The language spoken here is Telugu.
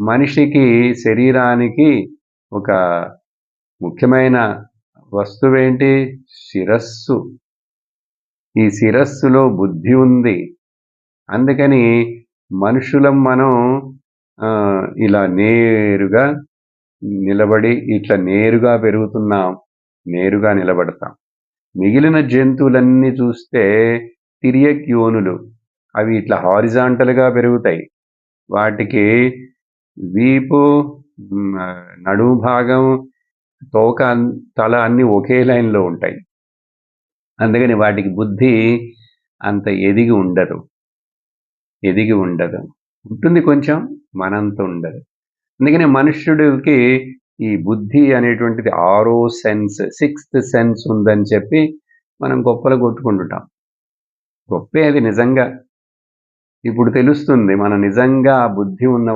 మనిషికి శరీరానికి ఒక ముఖ్యమైన వస్తువేంటి? శిరస్సు. ఈ శిరస్సులో బుద్ధి ఉంది. అందుకని మనుషులం మనం ఆ, ఇలా నేరుగా నిలబడి ఇట్లా నేరుగా పెరుగుతున్నాం. నేరుగా నిలబడతాం. మిగిలిన జంతువులన్నీ చూస్తే తిరియక్యోనులు. అవి ఇట్లా హారిజాంటల్గా పెరుగుతాయి. వాటికి వీపు నడుము భాగం తోక అన్- తల అన్ని ఒకే లైన్లో ఉంటాయి. అందుకని వాటికి బుద్ధి అంత ఎదిగి ఉండదు. ఎదిగి ఉండదు. ఉంటుంది కొంచెం మనంత ఉండదు. అందుకని మనుష్యుడికి ఈ బుద్ధి అనేటువంటిది ఆరో సెన్స్ సిక్స్త్ సెన్స్ ఉందని చెప్పి మనం గొప్పలు కొట్టుకుంటుంటాం. గొప్పే అది నిజంగా. ఇప్పుడు తెలుస్తుంది మన నిజంగా ఆ బుద్ధి ఉన్న